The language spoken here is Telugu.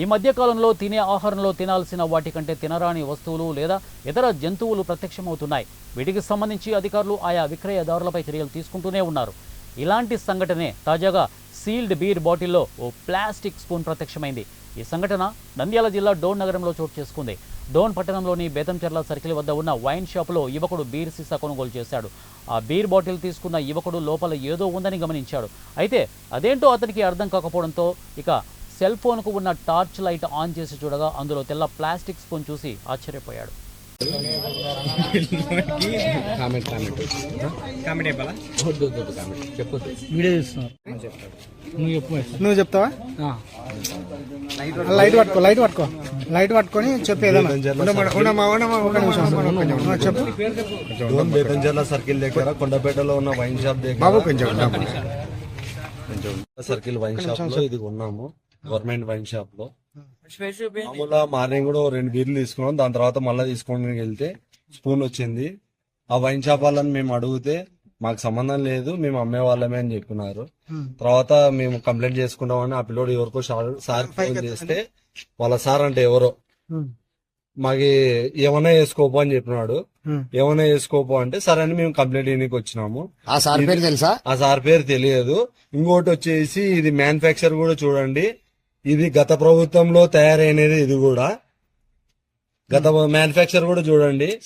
ఈ మధ్యకాలంలో తినే ఆహారంలో తినాల్సిన వాటికంటే తినరాని వస్తువులు లేదా ఇతర జంతువులు ప్రత్యక్షమవుతున్నాయి. వీటికి సంబంధించి అధికారులు ఆయా విక్రయదారులపై చర్యలు తీసుకుంటూనే ఉన్నారు. ఇలాంటి సంఘటనే తాజాగా సీల్డ్ బీర్ బాటిల్లో ఓ ప్లాస్టిక్ స్పూన్ ప్రత్యక్షమైంది. ఈ సంఘటన నంద్యాల జిల్లా డోన్ నగరంలో చోటు చేసుకుంది. డోన్ పట్టణంలోని బేతంచెర్ల సర్కిల్ వద్ద ఉన్న వైన్ షాపులో యువకుడు బీర్ సీసా కొనుగోలు చేశాడు. ఆ బీర్ బాటిల్ తీసుకున్న యువకుడు లోపల ఏదో ఉందని గమనించాడు. అయితే అదేంటో అతనికి అర్థం కాకపోవడంతో ఇక సెల్ ఫోన్కు ఉన్న టార్చ్ లైట్ ఆన్ చేసి చూడగా అందులో తెల్ల ప్లాస్టిక్ స్పూన్ చూసి ఆశ్చర్యపోయాడు. నువ్వు చెప్పు నువ్వు చెప్తావా? లైట్ పట్టుకో. లైట్ పట్టుకో లైట్ పట్టుకొని చెప్పు ఏదైనా. ఉండమా, ఉండమా, ఉండమా, ఒక నిమిషం ఆ, చెప్పు. డోన్ బేతంజర్ల సర్కిల్ దగ్గర కొండపేటలో ఉన్న వైన్ షాప్ దగ్గర బాబు కొంచెం సర్కిల్ వైన్ షాప్లో ఇది ఉన్నాము గవర్నమెంట్ వైన్ షాప్లో. మామూలుగా మార్నింగ్ కూడా రెండు బీర్లు తీసుకున్నాం. దాని తర్వాత మళ్ళీ తీసుకోవడానికి వెళ్తే స్పూన్ వచ్చింది. ఆ వైన్ షాప్ వాళ్ళని మేము అడిగితే మాకు సంబంధం లేదు మేము అమ్మే వాళ్ళమే అని చెప్పినారు. తర్వాత మేము కంప్లైంట్ చేసుకుంటామని ఆ పిల్లోడు ఎవరికో సార్- ఫోన్ చేస్తే వాళ్ళ సార్ అంటే ఎవరో. మాకి ఏమన్నా వేసుకోపో అని చెప్పినాడు. ఏమన్నా వేసుకోపో అంటే సరే అని మేము కంప్లైంట్ చేయడానికి వచ్చినాము. ఆ సార్ పేరు తెలుసా? ఆ సార్ పేరు తెలియదు. ఇంకోటి వచ్చేసి ఇది మ్యానుఫ్యాక్చర్ కూడా చూడండి. ఇది గత ప్రభుత్వంలో తయారైనది ఇది కూడా. గత మ్యానుఫ్యాక్చర్ కూడా చూడండి.